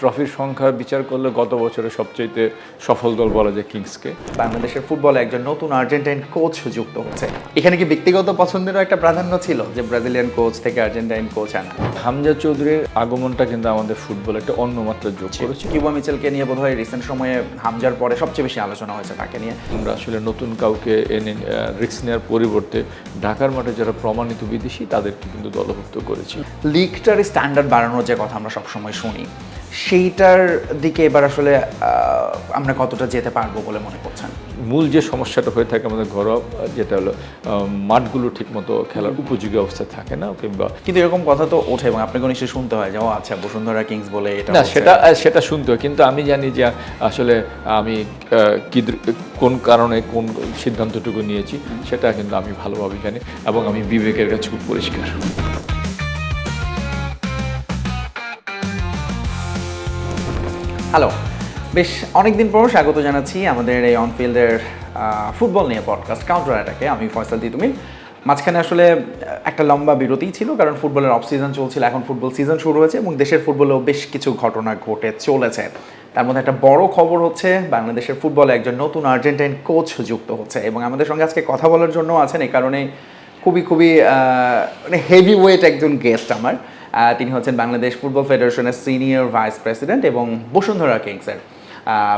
ট্রফির সংখ্যা বিচার করলে গত বছরের সবচেয়ে সফল দল বলা যায় কিংসকে। বাংলাদেশের ফুটবলে একজন নতুন আর্জেন্টাইন কোচ যুক্ত হচ্ছে। এখানে কি ব্যক্তিগত পছন্দেরও একটা প্রাধান্য ছিল যে ব্রাজিলিয়ান কোচ থেকে আর্জেন্টাইন কোচ আনা? হামজা চৌধুরীর আগমনটা কিন্তু আমাদের ফুটবলে একটা অন্য মাত্রা যোগ করেছে। কিউবা মিচেলকে নিয়ে বোধহয় রিসেন্ট সময়ে হামজার পরে সবচেয়ে বেশি আলোচনা হয়েছে তাকে নিয়ে। আমরা আসলে নতুন কাউকে এনে রিস্ক নেওয়ার পরিবর্তে ঢাকার মাঠে যারা প্রমাণিত বিদেশি তাদেরকে কিন্তু দলভুক্ত করেছি। লিগটার স্ট্যান্ডার্ড বাড়ানোর যে কথা আমরা সবসময় শুনি সেইটার দিকে এবার আসলে আমরা কতটা যেতে পারব বলে মনে করছেন? মূল যে সমস্যাটা হয়ে থাকে আমাদের ঘরোয়া যেটা হলো মাঠগুলো ঠিকমতো খেলার উপযোগী অবস্থায় থাকে না কিংবা কিন্তু এরকম কথা তো ওঠে এবং আপনাকে নিশ্চয়ই শুনতে হয় যে ও আচ্ছা বসুন্ধরা কিংস বলে এটা না সেটা সেটা শুনতে হয় কিন্তু আমি জানি যে আসলে আমি কি কোন কারণে কোন সিদ্ধান্তটুকু নিয়েছি সেটা কিন্তু আমি ভালোভাবে জানি এবং আমি বিবেকের কাছে খুব পরিষ্কার। হ্যালো বেশ অনেকদিন পর স্বাগত জানাচ্ছি আমাদের এই অনফিল্ডের ফুটবল নিয়ে পডকাস্ট কাউন্টার অ্যাটাকে আমি ফয়সাল তিতুমিন মাঝখানে আসলে একটা লম্বা বিরতিই ছিল, কারণ ফুটবলের অফ সিজন চলছিল, এখন ফুটবল সিজন শুরু হয়েছে এবং দেশের ফুটবলেও বেশ কিছু ঘটনা ঘটে চলেছে। তার মধ্যে একটা বড় খবর হচ্ছে, বাংলাদেশের ফুটবলে একজন নতুন আর্জেন্টাইন কোচ যুক্ত হচ্ছে এবং আমাদের সঙ্গে আজকে কথা বলার জন্য আছেন এই কারণে খুবই খুবই মানে হেভি ওয়েট একজন গেস্ট আমার। তিনি হচ্ছেন বাংলাদেশ ফুটবল ফেডারেশনের সিনিয়র ভাইস প্রেসিডেন্ট এবং বসুন্ধরা কিংসের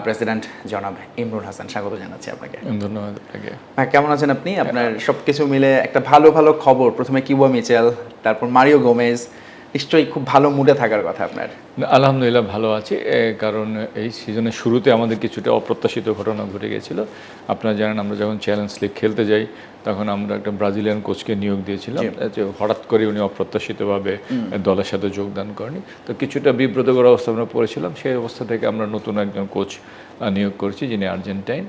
প্রেসিডেন্ট জনাব ইমরুল হাসান। স্বাগত জানাচ্ছি আপনাকে। ধন্যবাদ আপনাকে। হ্যাঁ কেমন আছেন আপনি? আপনার সব কিছু মিলে একটা ভালো ভালো খবর। প্রথমে কিউবা মিচেল তারপর মারিও গোমেজ। নিশ্চয়ই খুব ভালো মুডে থাকার কথা আপনার। আলহামদুলিল্লাহ ভালো আছি কারণ এই সিজনের শুরুতে আমাদের কিছুটা অপ্রত্যাশিত ঘটনা ঘটে গেছিল। আপনারা জানেন আমরা যখন চ্যালেঞ্জ লিগ খেলতে যাই তখন আমরা একটা ব্রাজিলিয়ান কোচকে নিয়োগ দিয়েছিলাম। যে হঠাৎ করে উনি অপ্রত্যাশিতভাবে দলের সাথে যোগদান করেনি। তো কিছুটা বিব্রতকর অবস্থা আমরা পড়েছিলাম। সেই অবস্থা থেকে আমরা নতুন একজন কোচ নিয়োগ করছি যিনি আর্জেন্টাইন।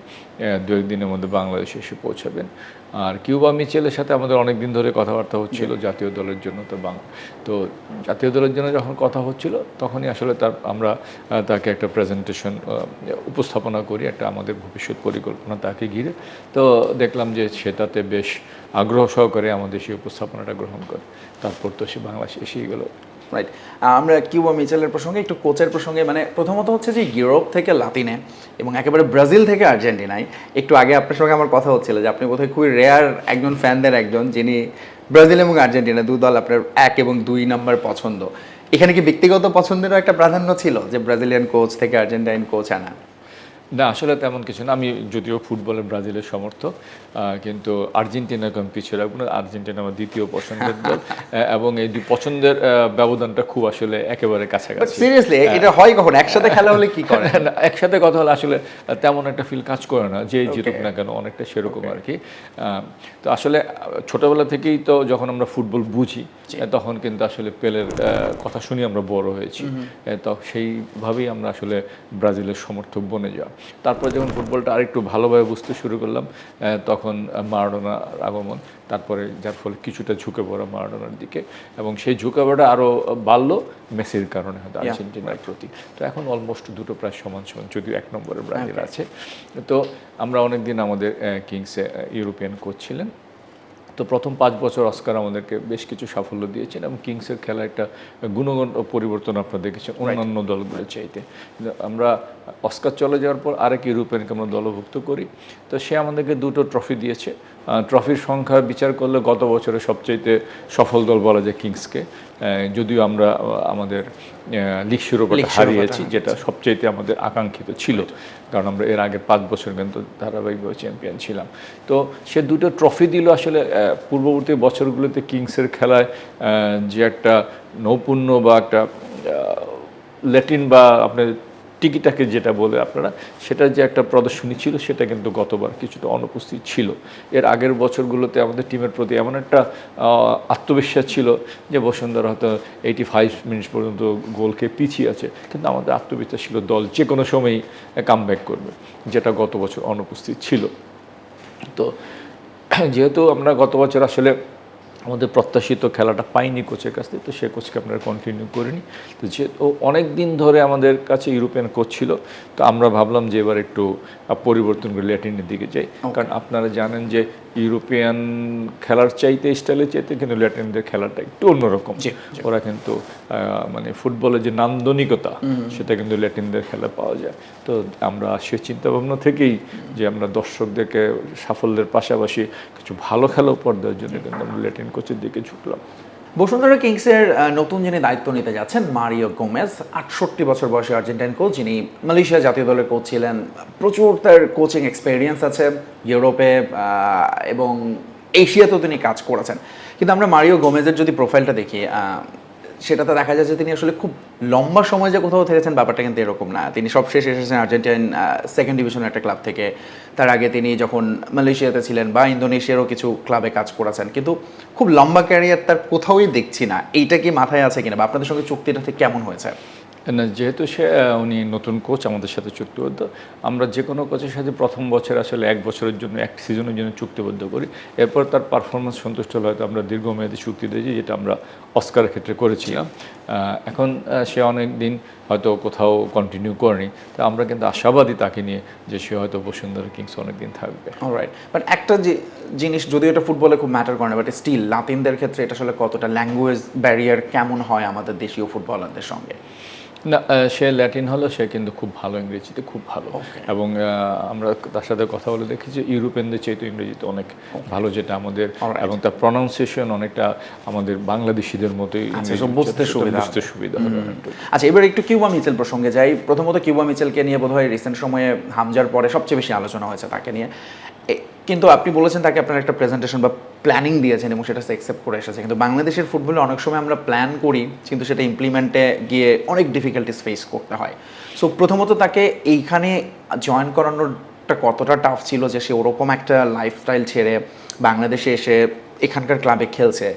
দু একদিনের মধ্যে বাংলাদেশে এসে পৌঁছাবেন। আর কিউবা মিচেলের সাথে আমাদের অনেক দিন ধরে কথাবার্তা হচ্ছিল জাতীয় দলের জন্য তো বাং তো জাতীয় দলের জন্য যখন কথা হচ্ছিল তখনই আসলে তার আমরা তাকে একটা প্রেজেন্টেশন উপস্থাপনা করি একটা আমাদের ভবিষ্যৎ পরিকল্পনা তাকে ঘিরে। তো দেখলাম যে সেটাতে বেশ আগ্রহ সহকারে আমাদের সেই উপস্থাপনাটা গ্রহণ করে। তারপর তো সে বাংলাদেশে এসেই গেল। রাইট আমরা কিউবা মিচেলের প্রসঙ্গে, একটু কোচের প্রসঙ্গে মানে প্রথমত হচ্ছে যে ইউরোপ থেকে লাতিনে এবং একেবারে ব্রাজিল থেকে আর্জেন্টিনায়, একটু আগে আপনার সঙ্গে আমার কথা হচ্ছিল যে আপনি বোধহয় খুবই রেয়ার একজন ফ্যানদের একজন যিনি ব্রাজিল এবং আর্জেন্টিনা দু দল আপনার এক এবং দুই নাম্বার পছন্দ। এখানে কি ব্যক্তিগত পছন্দেরও একটা প্রাধান্য ছিল যে ব্রাজিলিয়ান কোচ থেকে আর্জেন্টাইন কোচ আনা? না আসলে তেমন কিছু না। আমি যদিও ফুটবলে ব্রাজিলের সমর্থক কিন্তু আর্জেন্টিনা কম পিছিয়ে রাখব না আর্জেন্টিনা আমার দ্বিতীয় পছন্দের দল। এবং এই দুই পছন্দের ব্যবধানটা খুব আসলে একেবারে কাছাকাছি। সিরিয়াসলি এটা হয় কখন? একসাথে খেলা হলে কি করে না, একসাথে কথা হলে আসলে তেমন একটা ফিল কাজ করে না। যে জিতুক না কেন অনেকটা সেরকম আর কি তো আসলে ছোটবেলা থেকেই তো যখন আমরা ফুটবল বুঝি তখন কিন্তু আসলে পেলের কথা শুনি আমরা বড় হয়েছি। তো সেইভাবেই আমরা আসলে ব্রাজিলের সমর্থক বনে যাওয়া। তারপর যখন ফুটবলটা আরেকটু ভালোভাবে বুঝতে শুরু করলাম তখন মারাডোনার আগমন তারপরে যার ফলে কিছুটা ঝুঁকে পড়া মারাডোনার দিকে এবং সেই ঝুঁকে পড়াটা আরও বাড়লো মেসির কারণে হয়তো আর্জেন্টিনার প্রতি। তো এখন অলমোস্ট দুটো প্রায় সমান সমান যদিও এক নম্বরে ব্রাজিল আছে। তো আমরা অনেকদিন আমাদের কিংসে ইউরোপিয়ান কোচ ছিলেন। তো প্রথম পাঁচ বছর অস্কার আমাদেরকে বেশ কিছু সাফল্য দিয়েছেন এবং কিংসের খেলা একটা গুণগত পরিবর্তন আপনারা দেখেছেন অন্যান্য দলগুলো চাইতে। আমরা অস্কার চলে যাওয়ার পর আরেক ইউরোপিয়ানকে আমরা দলভুক্ত করি। তো সে আমাদেরকে দুটো ট্রফি দিয়েছে। ট্রফির সংখ্যা বিচার করলে গত বছরে সবচাইতে সফল দল বলা যায় কিংসকে। যদিও আমরা আমাদের লিগ শিরোপাটা হারিয়েছি যেটা সবচাইতে আমাদের আকাঙ্ক্ষিত ছিল। কারণ আমরা এর আগে পাঁচ বছর কিন্তু ধারাবাহিকভাবে চ্যাম্পিয়ন ছিলাম। তো সে দুটো ট্রফি দিল আসলে পূর্ববর্তী বছরগুলোতে কিংসের খেলায় যে একটা নৌপুণ্য বা একটা ল্যাটিন বা আপনার টিকিটাকে যেটা বলে আপনারা সেটার যে একটা প্রদর্শনী ছিল, সেটা কিন্তু গতবার কিছুটা অনুপস্থিত ছিল। এর আগের বছরগুলোতে আমাদের টিমের প্রতি এমন একটা আত্মবিশ্বাস ছিল যে বসুন্ধরা হয়তো এইটি ফাইভ মিনিট পর্যন্ত গোলকে পিছিয়ে আছে। কিন্তু আমাদের আত্মবিশ্বাস ছিল, দল যে কোনো সময়ই কাম করবে, যেটা গত বছর অনুপস্থিত ছিল। তো, যেহেতু আমরা গত বছর আসলে আমাদের প্রত্যাশিত খেলাটা পাইনি কোচের কাছ থেকে তো সে কোচকে আপনারা কন্টিনিউ করিনি তো যে ও অনেক দিন ধরে আমাদের কাছে ইউরোপিয়ান কোচ ছিল তো আমরা ভাবলাম যে এবার একটু পরিবর্তন করে ল্যাটিনের দিকে যাই। কারণ আপনারা জানেন যে ইউরোপিয়ান খেলার চাইতে স্টাইলের চাইতে কিন্তু ল্যাটিনদের খেলাটা একটু অন্যরকম। ওরা কিন্তু আহ, মানে ফুটবলের যে নান্দনিকতা সেটা কিন্তু ল্যাটিনদের খেলা পাওয়া যায়। তো আমরা সে চিন্তাভাবনা থেকেই যে আমরা দর্শকদেরকে সাফল্যের পাশাপাশি কিছু ভালো খেলা উপহার দেওয়ার জন্য কিন্তু আমরা ল্যাটিন কোচের দিকে ঝুঁকলাম। বসুন্ধরা কিংসের নতুন যিনি দায়িত্ব নিতে যাচ্ছেন, মারিও গোমেজ, আটষট্টি বছর বয়সে আর্জেন্টাইন কোচ, যিনি মালয়েশিয়া জাতীয় দলের কোচ ছিলেন। প্রচুর তার কোচিং এক্সপেরিয়েন্স আছে ইউরোপে এবং এশিয়াতেও তিনি কাজ করেছেন। কিন্তু আমরা মারিও গোমেজের যদি প্রোফাইলটা দেখি সেটাতে দেখা যাচ্ছে তিনি আসলে খুব লম্বা সময় যে কোথাও থেকেছেন, ব্যাপারটা কিন্তু এরকম না। তিনি সবশেষ এসেছেন আর্জেন্টাইন সেকেন্ড ডিভিশনের একটা ক্লাব থেকে। তার আগে তিনি যখন মালয়েশিয়াতে ছিলেন বা ইন্দোনেশিয়ারও কিছু ক্লাবে কাজ করেছেন। কিন্তু খুব লম্বা ক্যারিয়ার তার কোথাওই দেখছি না। এইটা কি মাথায় আছে কিনা বা আপনাদের সঙ্গে চুক্তিটা ঠিক কেমন হয়েছে? না যেহেতু সে উনি নতুন কোচ আমাদের সাথে চুক্তিবদ্ধ, আমরা যে কোনো কোচের সাথে প্রথম বছর আসলে এক বছরের জন্য, এক সিজনের জন্য চুক্তিবদ্ধ করি। এরপর তার পারফরমেন্স সন্তুষ্ট হলে হয়তো আমরা দীর্ঘমেয়াদী চুক্তি দিয়েছি যেটা আমরা অস্কারের ক্ষেত্রে করেছিলাম। এখন সে অনেক দিন হয়তো কোথাও কন্টিনিউ করেনি। তা আমরা কিন্তু আশাবাদী তাকে নিয়ে যে সে হয়তো বসুন্ধরা কিংস অনেক দিন থাকবে। রাইট বাট একটা যে জিনিস, যদিও এটা ফুটবলে খুব ম্যাটার করে না বাট স্টিল লাতিনদের ক্ষেত্রে এটা আসলে কতটা ল্যাঙ্গুয়েজ ব্যারিয়ার কেমন হয় আমাদের দেশীয় ফুটবলারদের সঙ্গে? না সে ল্যাটিন হলো সে কিন্তু খুব ভালো ইংরেজিতে খুব ভালো। এবং আমরা তার সাথে কথা বলে দেখি যে ইউরোপিয়ানদের চাইতে ইংরেজিতে অনেক ভালো যেটা আমাদের এবং তার প্রনাউন্সিয়েশন অনেকটা আমাদের বাংলাদেশিদের মতোই আচ্ছা, বুঝতে সুবিধা বুঝতে সুবিধা আচ্ছা এবার একটু কিউবা মিচেল প্রসঙ্গে যাই। প্রথমত কিউবা মিচেলকে নিয়ে বোধহয় রিসেন্ট সময়ে হামজার পরে সবচেয়ে বেশি আলোচনা হয়েছে তাকে নিয়ে। কিন্তু আপনি বলেছেন তাকে আপনার একটা প্রেজেন্টেশন বা প্ল্যানিং দিয়েছেন এবং সেটা অ্যাকসেপ্ট করে এসেছে। কিন্তু বাংলাদেশের ফুটবলে অনেক সময় আমরা প্ল্যান করি, কিন্তু সেটা ইমপ্লিমেন্টে গিয়ে অনেক ডিফিকাল্টিস ফেস করতে হয়। সো প্রথমত তাকে এইখানে জয়েন করানোটা কতটা টাফ ছিল যে সে ওরকম একটা লাইফস্টাইল ছেড়ে বাংলাদেশে এসে এখানকার ক্লাবে খেলছে।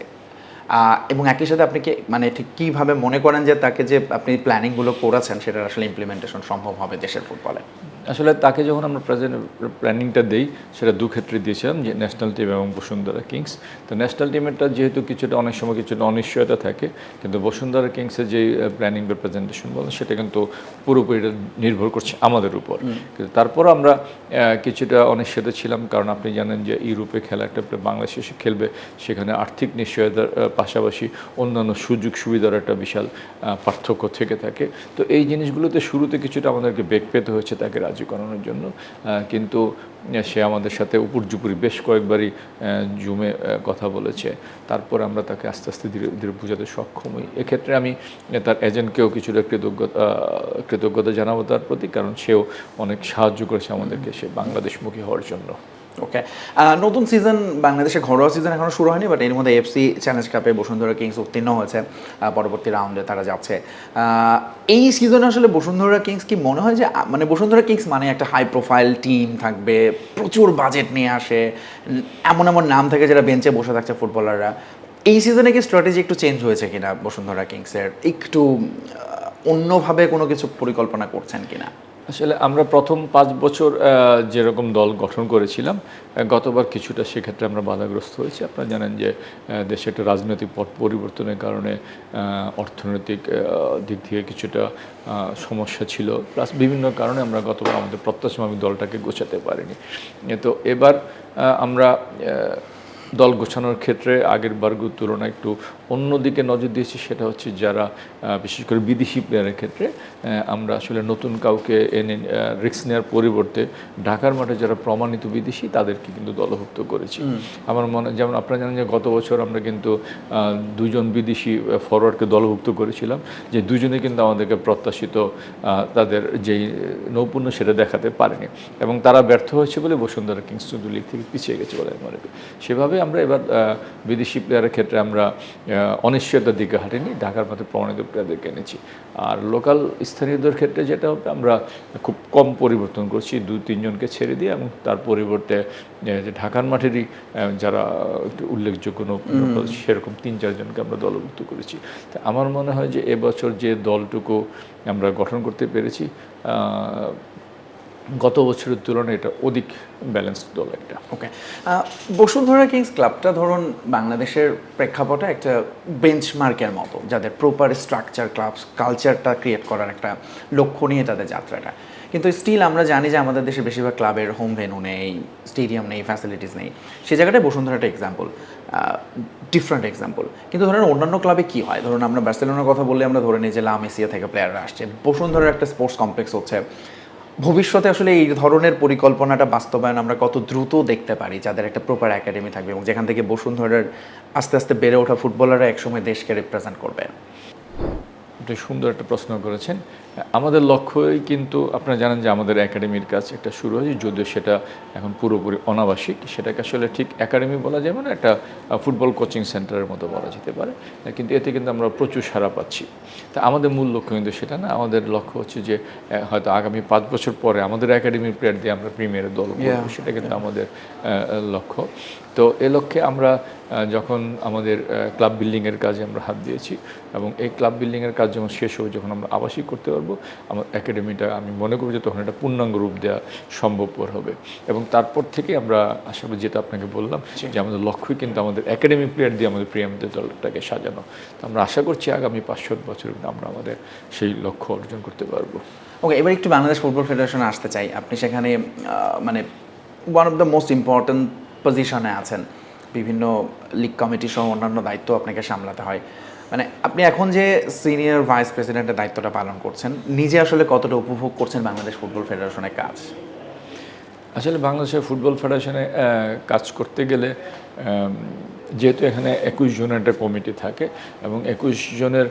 এবং একই সাথে আপনি কি মানে ঠিক কীভাবে মনে করেন যে তাকে যে আপনি প্ল্যানিংগুলো করেছেন সেটার আসলে ইমপ্লিমেন্টেশন সম্ভব হবে দেশের ফুটবলে আসলে তাকে যখন আমরা প্রেজেন্ট প্ল্যানিংটা দিই সেটা দু ক্ষেত্রে দিয়েছিলাম যে ন্যাশনাল টিম এবং বসুন্ধরা কিংস তো ন্যাশনাল টিমেরটা যেহেতু কিছুটা অনেক সময় কিছুটা অনিশ্চয়তা থাকে কিন্তু বসুন্ধরা কিংসের যে প্ল্যানিং বা প্রেজেন্টেশন বলেন সেটা কিন্তু পুরোপুরিটা নির্ভর করছে আমাদের উপর। কিন্তু তারপর আমরা কিছুটা অনিশ্চয়তা ছিলাম কারণ আপনি জানেন যে ইউরোপে খেলা একটা বাংলাদেশে এসে খেলবে সেখানে আর্থিক নিশ্চয়তার পাশাপাশি অন্যান্য সুযোগ সুবিধার একটা বিশাল পার্থক্য থেকে থাকে। তো এই জিনিসগুলোতে শুরুতে কিছুটা আমাদেরকে বেগ পেতে হয়েছে তাকে রাজি করানোর জন্য। কিন্তু সে আমাদের সাথে উপর্যুপুরি বেশ কয়েকবারই জুমে কথা বলেছে। তারপর আমরা তাকে আস্তে আস্তে ধীরে ধীরে বোঝাতে সক্ষম হই। এক্ষেত্রে আমি তার এজেন্টকেও কিছুটা কৃতজ্ঞতা কৃতজ্ঞতা জানাব তার প্রতি, কারণ সেও অনেক সাহায্য করেছে আমাদেরকে সে বাংলাদেশমুখী হওয়ার জন্য। ওকে নতুন সিজন বাংলাদেশে ঘরোয়া সিজন এখনও শুরু হয়নি বাট এর মধ্যে এফসি চ্যালেঞ্জ কাপে বসুন্ধরা কিংস উত্তীর্ণ হয়েছে পরবর্তী রাউন্ডে তারা যাচ্ছে। এই সিজনে আসলে বসুন্ধরা কিংস কি মনে হয় যে মানে বসুন্ধরা কিংস মানে একটা হাই প্রোফাইল টিম থাকবে, প্রচুর বাজেট নিয়ে আসে, এমন এমন নাম থাকে যারা বেঞ্চে বসে থাকছে ফুটবলাররা এই সিজনে কি স্ট্র্যাটেজি একটু চেঞ্জ হয়েছে কিনা বসুন্ধরা কিংসের একটু অন্যভাবে কোনো কিছু পরিকল্পনা করছেন কিনা? আসলে আমরা প্রথম পাঁচ বছর যেরকম দল গঠন করেছিলাম গতবার কিছুটা সেক্ষেত্রে আমরা বাধাগ্রস্ত হয়েছি। আপনারা জানেন যে দেশে একটা রাজনৈতিক পট পরিবর্তনের কারণে অর্থনৈতিক দিক থেকে কিছুটা সমস্যা ছিল। প্লাস বিভিন্ন কারণে আমরা গতবার আমাদের প্রত্যাশামাফিক দলটাকে গোছাতে পারিনি। তো এবার আমরা দল গোছানোর ক্ষেত্রে আগের বারগুলোর তুলনায় একটু অন্যদিকে নজর দিয়েছি সেটা হচ্ছে যারা বিশেষ করে বিদেশি প্লেয়ারের ক্ষেত্রে আমরা আসলে নতুন কাউকে এনে রিক্স নেওয়ার পরিবর্তে ঢাকার মাঠে যারা প্রমাণিত বিদেশি তাদেরকে কিন্তু দলভুক্ত করেছি। আমার মনে যেমন আপনারা জানেন যে গত বছর আমরা কিন্তু দুজন বিদেশি ফরওয়ার্ডকে দলভুক্ত করেছিলাম যে দুজনে কিন্তু আমাদেরকে প্রত্যাশিত তাদের যেই নৈপুণ্য সেটা দেখাতে পারেনি। এবং তারা ব্যর্থ হয়েছে বলে বসুন্ধরা কিংস লিগ থেকে পিছিয়ে গেছে বলে মনে করি। সেভাবে আমরা এবার বিদেশি প্লেয়ারের ক্ষেত্রে আমরা অনিশ্চয়তার দিকে হাঁটিনি ঢাকার মধ্যে প্রমাণিত প্লেয়ারদেরকে এনেছি। আর লোকাল স্থানীয়দের ক্ষেত্রে যেটা হবে আমরা খুব কম পরিবর্তন করছি দু তিনজনকে ছেড়ে দিয়ে এবং তার পরিবর্তে যে ঢাকার মাঠেরই যারা একটু উল্লেখযোগ্য সেরকম তিন চারজনকে আমরা দলভুক্ত করেছি। তা আমার মনে হয় যে এবছর যে দলটুকু আমরা গঠন করতে পেরেছি গত বছরের তুলনায় এটা অধিক ব্যালেন্স দল একটা। ওকে বসুন্ধরা কিংস ক্লাবটা ধরুন বাংলাদেশের প্রেক্ষাপটে একটা বেঞ্চমার্কের মতো, যাদের প্রপার স্ট্রাকচার ক্লাব কালচারটা ক্রিয়েট করার একটা লক্ষ্য নিয়ে তাদের যাত্রাটা। কিন্তু স্টিল আমরা জানি যে আমাদের দেশে বেশিরভাগ ক্লাবের হোম ভেনু নেই স্টেডিয়াম নেই ফ্যাসিলিটিস নেই। সেই জায়গাটায় বসুন্ধরা একটা এক্সাম্পল ডিফারেন্ট এক্সাম্পল কিন্তু ধরেন অন্যান্য ক্লাবে কি হয়? ধরুন আমরা বার্সেলোনার কথা বললে আমরা ধরে নিই যে লা মেসিয়া থেকে প্লেয়াররা আসছে। বসুন্ধরার একটা স্পোর্টস কমপ্লেক্স হচ্ছে ভবিষ্যতে আসলে এই ধরনের পরিকল্পনাটা বাস্তবায়ন আমরা কত দ্রুত দেখতে পারি, যাদের একটা প্রপার একাডেমি থাকবে এবং যেখান থেকে বসুন্ধরার আস্তে আস্তে বেড়ে ওঠা ফুটবলাররা একসময় দেশকে রিপ্রেজেন্ট করবে। এটা সুন্দর একটা প্রশ্ন করেছেন। আমাদের লক্ষ্যই কিন্তু আপনারা জানেন যে আমাদের একাডেমির কাজ একটা শুরু হয়েছে যদিও সেটা এখন পুরোপুরি অনাবাসিক। সেটাকে আসলে ঠিক একাডেমি বলা যাবে না একটা ফুটবল কোচিং সেন্টারের মতো বলা যেতে পারে। কিন্তু এতে কিন্তু আমরা প্রচুর সাড়া পাচ্ছি। তা আমাদের মূল লক্ষ্য কিন্তু সেটা না আমাদের লক্ষ্য হচ্ছে যে হয়তো আগামী পাঁচ বছর পরে আমাদের একাডেমির প্লেয়ার দিয়ে আমরা প্রিমিয়ারের দল। সেটা কিন্তু আমাদের লক্ষ্য। তো এ লক্ষ্যে আমরা যখন আমাদের ক্লাব বিল্ডিংয়ের কাজে আমরা হাত দিয়েছি এবং এই ক্লাব বিল্ডিংয়ের কাজ যখন শেষ হবে যখন আমরা আবাসিক করতে পারব আমার একাডেমিটা আমি মনে করব যে তখন এটা পূর্ণাঙ্গ রূপ দেওয়া সম্ভবপর হবে। এবং তারপর থেকে আমরা আশা করি যেটা আপনাকে বললাম যে আমাদের লক্ষ্যই কিন্তু আমাদের একাডেমি প্লেয়ার দিয়ে আমাদের প্রিয়ামদের দলটাকে সাজানো। তো আমরা আশা করছি আগামী পাঁচ সাত বছর আমরা আমাদের সেই লক্ষ্য অর্জন করতে পারব। ওকে এবার একটু বাংলাদেশ ফুটবল ফেডারেশনে আসতে চাই। আপনি সেখানে মানে one of the most important পজিশনে আছেন। বিভিন্ন লিগ কমিটি সহ অন্যান্য দায়িত্ব আপনাকে সামলাতে হয়। মানে আপনি এখন যে সিনিয়র ভাইস প্রেসিডেন্টের দায়িত্বটা পালন করছেন, নিজে আসলে কতটা উপভোগ করছেন বাংলাদেশ ফুটবল ফেডারেশনের কাজ? আসলে বাংলাদেশের ফুটবল ফেডারেশনে কাজ করতে গেলে যেহেতু এখানে একুশ জনের একটা কমিটি থাকে এবং একুশ জনের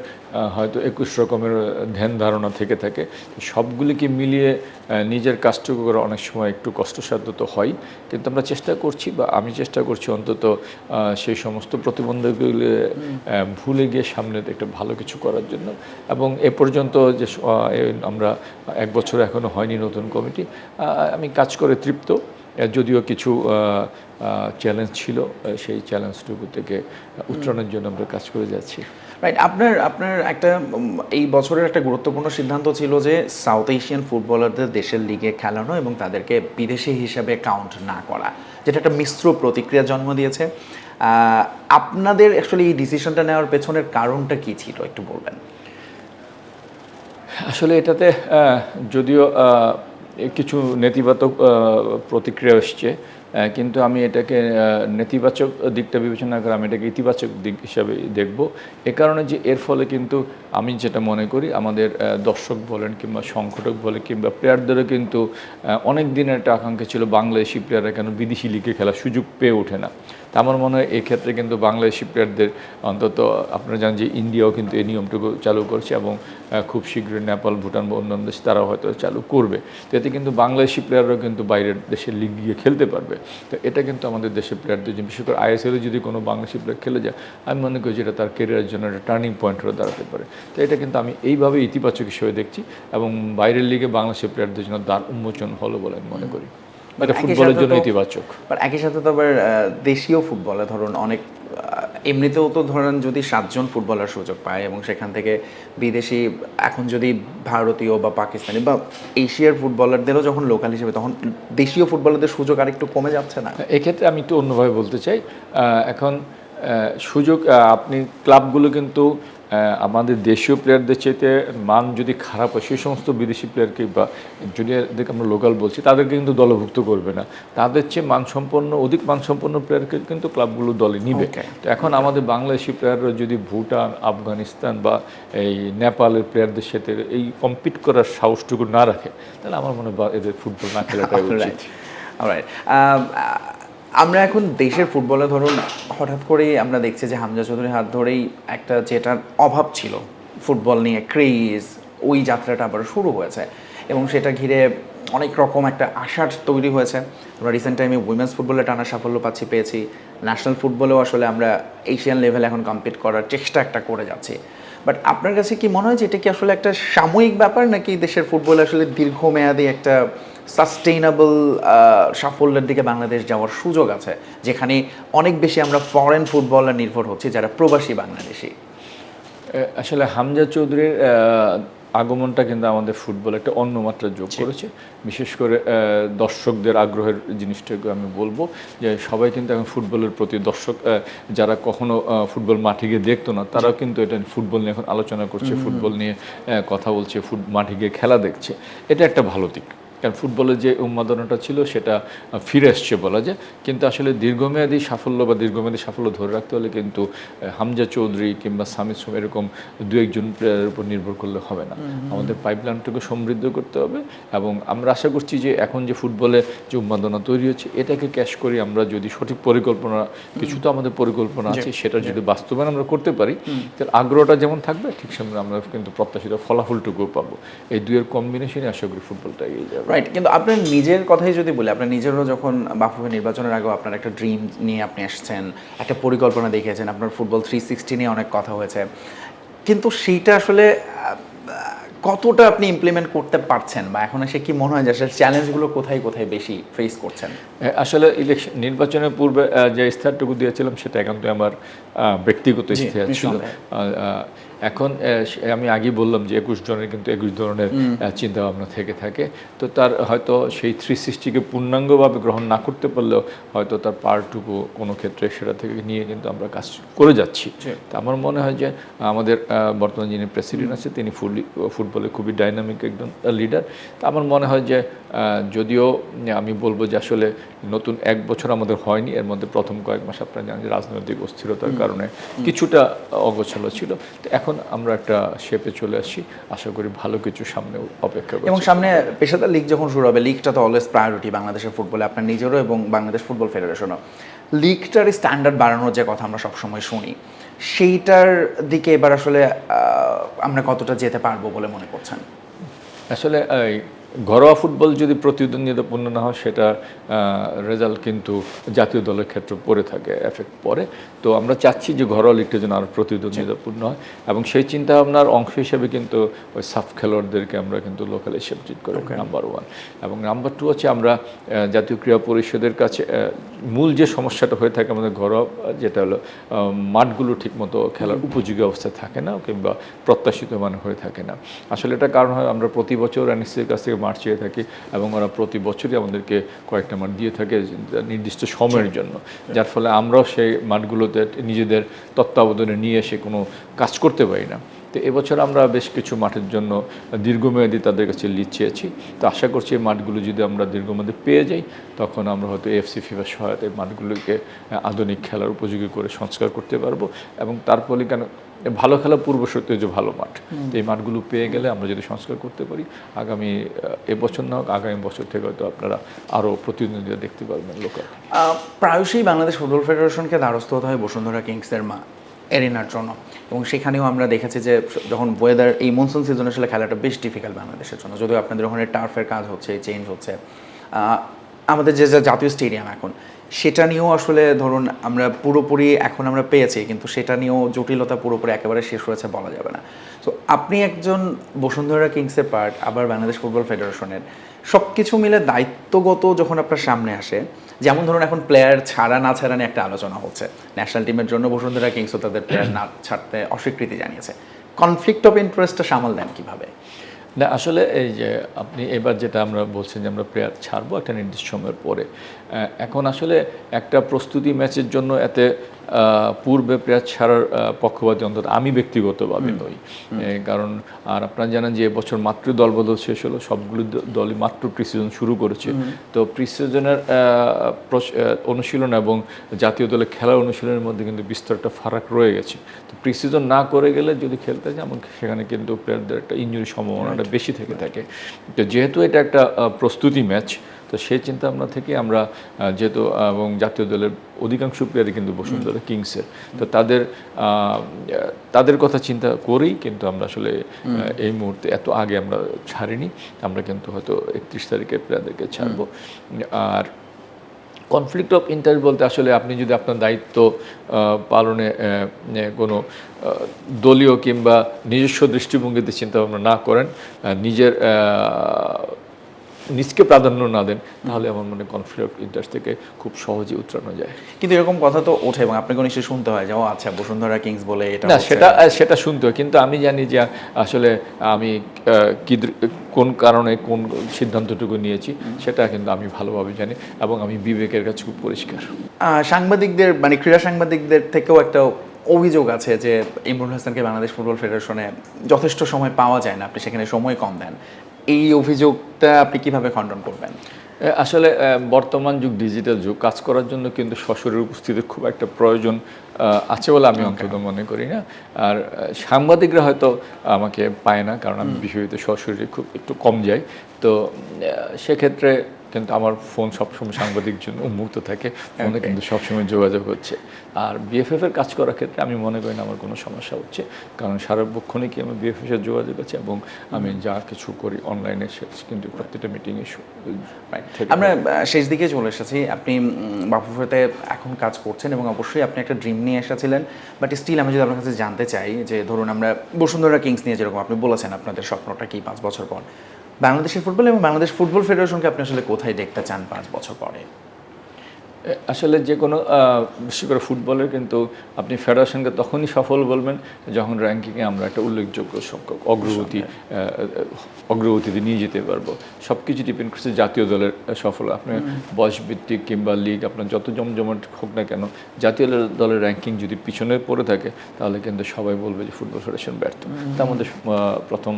হয়তো একুশ রকমের ধ্যান ধারণা থেকে থাকে, সবগুলিকে মিলিয়ে নিজের কাজটুকু করা অনেক সময় একটু কষ্টসাধ্য তো হয়। কিন্তু আমরা চেষ্টা করছি বা আমি চেষ্টা করছি অন্তত সেই সমস্ত প্রতিবন্ধকগুলি ভুলে গিয়ে সামনে একটা ভালো কিছু করার জন্য। এবং এ পর্যন্ত যে আমরা এক বছর এখনও হয়নি নতুন কমিটি আমি কাজ করে তৃপ্ত। যদিও কিছু চ্যালেঞ্জ ছিল সেই চ্যালেঞ্জটুকু থেকে উত্তরণের জন্য আমরা কাজ করে যাচ্ছি। রাইট আপনার আপনার একটা এই বছরের একটা গুরুত্বপূর্ণ সিদ্ধান্ত ছিল যে সাউথ এশিয়ান ফুটবলারদের দেশের লিগে খেলানো এবং তাদেরকে বিদেশি হিসাবে কাউন্ট না করা যেটা একটা মিশ্র প্রতিক্রিয়া জন্ম দিয়েছে। আপনাদের অ্যাকচুয়ালি এই ডিসিশনটা নেওয়ার পেছনের কারণটা কি ছিল একটু বলবেন? আসলে এটাতে যদিও কিছু নেতিবাচক প্রতিক্রিয়া এসছে। কিন্তু আমি এটাকে নেতিবাচক দিকটা বিবেচনা করে আমি এটাকে ইতিবাচক দিক হিসাবে দেখব। এ কারণে যে এর ফলে কিন্তু আমি যেটা মনে করি, আমাদের দর্শক বলেন কিংবা সংগঠক বলেন কিংবা প্লেয়ারদেরও কিন্তু অনেক দিনের একটা আকাঙ্ক্ষা ছিল বাংলাদেশি প্লেয়াররা কেন বিদেশি লিগে খেলার সুযোগ পেয়ে ওঠে না। তা আমার মনে হয় এক্ষেত্রে কিন্তু বাংলাদেশি প্লেয়ারদের অন্তত আপনারা জানেন যে ইন্ডিয়াও কিন্তু এই নিয়মটুকু চালু করছে এবং খুব শীঘ্রই নেপাল, ভুটান বা অন্যান্য দেশ তারাও হয়তো চালু করবে। তো এতে কিন্তু বাংলাদেশি প্লেয়াররাও কিন্তু বাইরের দেশের লিগ গিয়ে খেলতে পারবে। তো এটা কিন্তু আমাদের দেশের প্লেয়ারদের জন্য, বিশেষ করে আইএসএলে যদি কোনো বাংলাদেশি প্লেয়ার খেলে যায়, আমি মনে করি যেটা তার কেরিয়ারের জন্য একটা টার্নিং পয়েন্ট হয়ে দাঁড়াতে পারে। তো এটা কিন্তু আমি এইভাবে ইতিবাচক হিসেবে দেখছি এবং বাইরের লিগে বাংলাদেশের প্লেয়ারদের জন্য দ্বার উন্মোচন হলো বলে আমি মনে করি। এটা ফুটবলের জন্য ইতিবাচক। বাট একই সাথে তো আবার দেশীয় ফুটবলে ধরুন অনেক এমনিতেও তো ধরেন যদি সাতজন ফুটবলার সুযোগ পায় এবং সেখান থেকে বিদেশি এখন যদি ভারতীয় বা পাকিস্তানি বা এশিয়ার ফুটবলারদেরও যখন লোকাল হিসেবে তখন দেশীয় ফুটবলারদের সুযোগ আরেকটু কমে যাচ্ছে না? এক্ষেত্রে আমি একটু অন্যভাবে বলতে চাই এখন সুযোগ আপনি ক্লাবগুলো কিন্তু আমাদের দেশীয় প্লেয়ারদের চাইতে মান যদি খারাপ হয় সেই সমস্ত বিদেশি প্লেয়ারকে বা এদেরকে আমরা লোকাল বলছি তাদেরকে কিন্তু দলভুক্ত করবে না তাদের চেয়ে মানসম্পন্ন অধিক মানসম্পন্ন প্লেয়ারকে কিন্তু ক্লাবগুলো দলে নিবে. তো এখন আমাদের বাংলাদেশি প্লেয়াররা যদি ভুটান আফগানিস্তান বা এই নেপালের প্লেয়ারদের সাথে এই কম্পিট করার সাহসটুকু না রাখে তাহলে আমার মনে হয় এদের ফুটবল না খেলাটাই উচিত Right. আমরা এখন দেশের ফুটবলে ধরুন, হঠাৎ করেই আমরা দেখছি যে হামজা চৌধুরীর হাত ধরেই একটা যেটার অভাব ছিল, ফুটবল নিয়ে ক্রেজ ওই যাত্রাটা আবার শুরু হয়েছে এবং সেটা ঘিরে অনেক রকম একটা আশার তৈরি হয়েছে। আমরা রিসেন্ট টাইমে উইমেন্স ফুটবলে টানা সাফল্য পাচ্ছি, পেয়েছি। ন্যাশনাল ফুটবলেও আসলে আমরা এশিয়ান লেভেলে এখন কম্পিট করার চেষ্টা একটা করে যাচ্ছি। বাট আপনার কাছে কি মনে হয় যে এটা কি আসলে একটা সাময়িক ব্যাপার নাকি দেশের ফুটবলে আসলে দীর্ঘমেয়াদী একটা সাস্টেইনেবল সাফল্যের দিকে বাংলাদেশ যাওয়ার সুযোগ আছে যেখানে অনেক বেশি আমরা ফরেন ফুটবলার নির্ভর হচ্ছি যারা প্রবাসী বাংলাদেশি। আসলে হামজা চৌধুরীর আগমনটা কিন্তু আমাদের ফুটবল একটা অন্য মাত্রা যোগ করেছে। বিশেষ করে দর্শকদের আগ্রহের জিনিসটাকে আমি বলব যে সবাই কিন্তু এখন ফুটবলের প্রতি দর্শক যারা কখনো ফুটবল মাঠে গিয়ে দেখতো না তারাও কিন্তু এটা ফুটবল নিয়ে এখন আলোচনা করছে ফুটবল নিয়ে কথা বলছে ফুট মাঠে গিয়ে খেলা দেখছে। এটা একটা ভালো দিক। কারণ ফুটবলের যে উন্মাদনাটা ছিল সেটা ফিরে আসছে বলা যায়। কিন্তু আসলে দীর্ঘমেয়াদী সাফল্য বা দীর্ঘমেয়াদী সাফল্য ধরে রাখতে হলে কিন্তু হামজা চৌধুরী কিংবা সামিদ সোম এরকম দু একজন প্লেয়ারের উপর নির্ভর করলে হবে না। আমাদের পাইপলাইনটাকে সমৃদ্ধ করতে হবে এবং আমরা আশা করছি যে এখন যে ফুটবলে যে উন্মাদনা তৈরি হচ্ছে এটাকে ক্যাশ করি আমরা যদি সঠিক পরিকল্পনা কিছু তো আমাদের পরিকল্পনা আছে সেটা যদি বাস্তবায়ন আমরা করতে পারি তাহলে আগ্রহটা যেমন থাকবে ঠিক সঙ্গে আমরা কিন্তু প্রত্যাশিত ফলাফলটুকুও পাবো। এই দুইয়ের কম্বিনেশনে আশা করি ফুটবলটা এগিয়ে যাবে। রাইট কিন্তু আপনার নিজের কথাই যদি বলি আপনার নিজেরও যখন বাফুফে নির্বাচনের আগেও আপনার একটা ড্রিম নিয়ে আপনি এসেছেন একটা পরিকল্পনা দেখিয়েছেন আপনার ফুটবল থ্রি সিক্সটি নিয়ে অনেক কথা হয়েছে কিন্তু সেইটা আসলে কতটা আপনি ইমপ্লিমেন্ট করতে পারছেন বা এখন এসে কি মনে হয় যে আসলে চ্যালেঞ্জগুলো কোথায় কোথায় বেশি ফেস করছেন? আসলে ইলেকশন নির্বাচনের পূর্বে যে ইস্তারটুকু দিয়েছিলাম সেটা একান্তই আমার ব্যক্তিগত ইস্তেহার ছিল। এখন আমি আগেই বললাম যে একুশ জনের কিন্তু একুশ ধরনের চিন্তা ভাবনা থেকে থাকে। তো তার হয়তো সেই থ্রি সিক্সটিকে পূর্ণাঙ্গভাবে গ্রহণ না করতে পারলেও হয়তো তার পার্টটুকু কোনো ক্ষেত্রে সেটা থেকে নিয়ে কিন্তু আমরা কাজ করে যাচ্ছি। তো আমার মনে হয় যে আমাদের বর্তমান যিনি প্রেসিডেন্ট আছে তিনি ফুল ফুটবলে খুবই ডাইনামিক একজন লিডার। তা আমার মনে হয় যে যদিও আমি বলব যে আসলে নতুন এক বছর আমাদের হয়নি এর মধ্যে প্রথম কয়েক মাস আপনারা জানেন যে রাজনৈতিক অস্থিরতার কারণে কিছুটা অগোছালো ছিল। তো এখন আমরা একটা শেপে চলে আসছি। আশা করি ভালো কিছু সামনে অপেক্ষা এবং সামনে পেশাদার লিগ যখন শুরু হবে লিগটা তো অলওয়েজ প্রায়োরিটি বাংলাদেশের ফুটবলে আপনার নিজেরও এবং বাংলাদেশ ফুটবল ফেডারেশনও লিগটার স্ট্যান্ডার্ড বাড়ানোর যে কথা আমরা সবসময় শুনি সেইটার দিকে এবার আসলে আমরা কতটা যেতে পারব বলে মনে করছেন? আসলে ঘরোয়া ফুটবল যদি প্রতিদ্বন্দ্বিতাপূর্ণ না হয় সেটা রেজাল্ট কিন্তু জাতীয় দলের ক্ষেত্রে পড়ে থাকে এফেক্ট পড়ে। তো আমরা চাচ্ছি যে ঘরোয়া লিগটা যেন আরও প্রতিদ্বন্দ্বিতাপূর্ণ হয় এবং সেই চিন্তা ভাবনার অংশ হিসেবে কিন্তু ওই সাফ খেলোয়াড়দেরকে আমরা কিন্তু লোকাল হিসেবে ট্রিট করি নাম্বার ওয়ান এবং নাম্বার টু হচ্ছে আমরা জাতীয় ক্রীড়া পরিষদের কাছে মূল যে সমস্যাটা হয়ে থাকে আমাদের ঘরোয়া যেটা হলো মাঠগুলো ঠিকমতো খেলার উপযোগী অবস্থায় থাকে না কিংবা প্রত্যাশিত মানে হয়ে থাকে না। আসলে এটা কারণ হয় আমরা প্রতি বছর এনএসসির কাছ থেকে মাঠ চেয়ে থাকি এবং ওরা প্রতি বছরই আমাদেরকে কয়েকটা মাঠ দিয়ে থাকে নির্দিষ্ট সময়ের জন্য। যার ফলে আমরাও সেই মাঠগুলোতে নিজেদের তত্ত্বাবধানে নিয়ে এসে কোনো কাজ করতে পারি না। তো এবছর আমরা বেশ কিছু মাঠের জন্য দীর্ঘমেয়াদী তাদের কাছে লিজ চেয়েছি। তো আশা করছি এই মাঠগুলো যদি আমরা দীর্ঘমেয়াদী পেয়ে যাই তখন আমরা হয়তো এফসি ফিফার সহায়তায় মাঠগুলোকে আধুনিক খেলার উপযোগী করে সংস্কার করতে পারব। এবং তার ফলে কেন ভালো খেলা পূর্বশর্ত যে ভালো মাঠ। এই মাঠগুলো পেয়ে গেলে আমরা যদি সংস্কার করতে পারি, আগামী এবছর না হোক, আগামী বছর থেকে হয়তো আপনারা আরও প্রতিদ্বন্দ্বিতা দেখতে পারবেন লোকাল। প্রায়শই বাংলাদেশ ফুটবল ফেডারেশনকে দ্বারস্থ হতে হয় বসুন্ধরা কিংসের মা, এরিনার জন্য। এবং সেখানেও আমরা দেখেছি যে যখন ওয়েদার এই মনসুন সিজনে আসলে খেলাটা বেশ ডিফিকাল্ট বাংলাদেশের জন্য। যদিও আপনাদের ওখানে টার্ফের কাজ হচ্ছে চেঞ্জ হচ্ছে। আমাদের যে জাতীয় স্টেডিয়াম এখন সেটা নিয়েও আসলে ধরুন আমরা পুরোপুরি এখন আমরা পেয়েছি, কিন্তু সেটা নিয়েও জটিলতা পুরোপুরি একেবারে শেষ হয়েছে বলা যাবে না। তো আপনি একজন বসুন্ধরা কিংসের পার্ট, আবার বাংলাদেশ ফুটবল ফেডারেশনের সব কিছু মিলে দায়িত্বগত যখন আপনার সামনে আসে, যেমন ধরুন এখন প্লেয়ার ছাড়া না ছাড়া নিয়ে একটা আলোচনা হচ্ছে। ন্যাশনাল টিমের জন্য বসুন্ধরা কিংসও তাদের প্লেয়ার না ছাড়তে অস্বীকৃতি জানিয়েছে। কনফ্লিক্ট অফ ইন্টারেস্টটা সামাল দেন কীভাবে? না, আসলে এই যে আপনি এবার যেটা আমরা বলছেন যে আমরা প্লেয়ার ছাড়বো একটা নির্দিষ্ট সময়ের পরে এখন আসলে একটা প্রস্তুতি ম্যাচের জন্য এতে পূর্বে প্লেয়ার ছাড়ার পক্ষপাতী অন্তত আমি ব্যক্তিগতভাবে নই। কারণ আর আপনারা জানেন যে এবছর মাত্র দলবদল শেষ হলো সবগুলো দলই মাত্র প্রিসিজন শুরু করেছে। তো প্রিসিজনের অনুশীলন এবং জাতীয় দলে খেলার অনুশীলনের মধ্যে কিন্তু বিস্তর একটা ফারাক রয়ে গেছে। তো প্রিসিজন না করে গেলে যদি খেলতে যায় এবং সেখানে কিন্তু প্লেয়ারদের একটা ইঞ্জুরি সম্ভাবনাটা বেশি থেকে থাকে। তো যেহেতু এটা একটা প্রস্তুতি ম্যাচ তো সেই চিন্তা ভাবনা থেকে আমরা যেহেতু এবং জাতীয় দলের অধিকাংশ প্লেয়ারই কিন্তু বসুন্ধরা কিংসের। তো তাদের তাদের কথা চিন্তা করেই কিন্তু আমরা আসলে এই মুহূর্তে এত আগে আমরা ছাড়িনি। আমরা কিন্তু হয়তো একত্রিশ তারিখে প্লেয়ারদেরকে ছাড়বো। আর কনফ্লিক্ট অফ ইন্টারেস্ট বলতে আসলে আপনি যদি আপনার দায়িত্ব পালনে কোনো দলীয় কিংবা নিজস্ব দৃষ্টিভঙ্গিতে চিন্তা ভাবনা না করেন নিজের নিজকে প্রাধান্য না দেন তাহলে আমার মনে কনফ্লিক্ট অফ ইন্টারেস্ট থেকে খুব সহজে উতরানো যায়। কিন্তু এরকম কথা তো ওঠে এবং আপনাকে নিশ্চয়ই শুনতে হয় যে ও আচ্ছা বসুন্ধরা কিংস বলে এটা না সেটা সেটা শুনতে হয় কিন্তু আমি জানি যে আসলে আমি কি কোন কারণে কোন সিদ্ধান্তটুকু নিয়েছি সেটা কিন্তু আমি ভালোভাবে জানি এবং আমি বিবেকের কাছে খুব পরিষ্কার। সাংবাদিকদের মানে ক্রীড়া সাংবাদিকদের থেকেও একটা অভিযোগ আছে যে ইমরুল হাসানকে বাংলাদেশ ফুটবল ফেডারেশনে যথেষ্ট সময় পাওয়া যায় না আপনি সেখানে সময় কম দেন। এই অভিযোগটা আপনি কীভাবে খণ্ডন করবেন? আসলে বর্তমান যুগ ডিজিটাল যুগ কাজ করার জন্য কিন্তু শ্বশুরের উপস্থিতির খুব একটা প্রয়োজন আছে বলে আমি অন্তত মনে করি না। আর সাংবাদিকরা হয়তো আমাকে পায় না কারণ আমি বিষয়তে সশরীরে খুব একটু কম যাই। তো সেক্ষেত্রে কিন্তু আমার ফোন সবসময় সাংবাদিক জন্য উন্মুক্ত থাকে। ফোনে কিন্তু সবসময় যোগাযোগ হচ্ছে। আর বিএফএফ এর কাজ করার ক্ষেত্রে আমি মনে করি না আমার কোনো সমস্যা হচ্ছে। কারণ সার্বক্ষণিকই আমার বিএফএফ এর যোগাযোগ আছে এবং আমি যা কিছু করি অনলাইনে কিন্তু প্রত্যেকটা মিটিংয়ে আমরা শেষ দিকে চলে এসেছি। আপনি বাফুফেতে এখন কাজ করছেন এবং অবশ্যই আপনি একটা ড্রিম নিয়ে এসেছিলেন। বাট স্টিল আমি যদি আপনার কাছে জানতে চাই যে ধরুন আমরা বসুন্ধরা কিংস নিয়ে যেরকম আপনি বলেছেন আপনাদের স্বপ্নটা কি পাঁচ বছর পর? বাংলাদেশের ফুটবল এবং বাংলাদেশ ফুটবল ফেডারেশনকে আপনি আসলে কোথায় দেখতে চান পাঁচ বছর পরে? আসলে যে কোনো বিশেষ করে ফুটবলের কিন্তু আপনি ফেডারেশনকে তখনই সফল বলবেন যখন র্যাঙ্কিংয়ে আমরা একটা উল্লেখযোগ্য সংখ্যক অগ্রগতি আহ, অগ্রগতিতে নিয়ে যেতে পারব। সব কিছু ডিপেন্ড করছে জাতীয় দলের সফল। আপনি বয়সভিত্তিক কিংবা লিগ আপনার যত জমজমাট হোক না কেন জাতীয় দলের দলের র্যাঙ্কিং যদি পিছনে পড়ে থাকে তাহলে কিন্তু সবাই বলবে যে ফুটবল ফেডারেশন ব্যর্থ। তা আমাদের আহ, প্রথম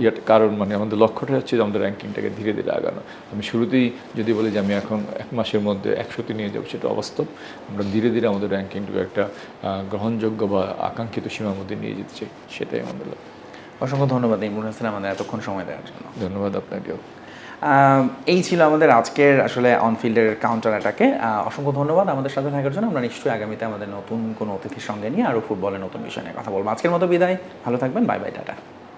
ইয়ার কারণ মানে আমাদের লক্ষ্যটা হচ্ছে যে আমাদের র্যাঙ্কিংটাকে ধীরে ধীরে আগানো। আমি শুরুতেই যদি বলি যে আমি এখন এক মাসের মধ্যে একশোতে নিয়ে যাব সেটা অবাস্তব। আমরা ধীরে ধীরে আমাদের র্যাঙ্কিংটাকে একটা গ্রহণযোগ্য বা আকাঙ্ক্ষিত সীমার মধ্যে নিয়ে যেতে চাই সেটাই আমাদের লক্ষ্য। অসংখ্য ধন্যবাদ ইমরুল হাসান আমাদের এতক্ষণ সময় দেওয়ার জন্য। ধন্যবাদ আপনাকেও। এই ছিল আমাদের আজকের আসলে অনফিল্ডের কাউন্টার অ্যাটাকে অসংখ্য ধন্যবাদ আমাদের সাথে থাকার জন্য। আমরা নিশ্চয়ই আগামীতে আমাদের নতুন কোনো অতিথির সঙ্গে নিয়ে আরও ফুটবলের নতুন বিষয় নিয়ে কথা বলব। আজকের মতো বিদায়। ভালো থাকবেন। Bye bye tata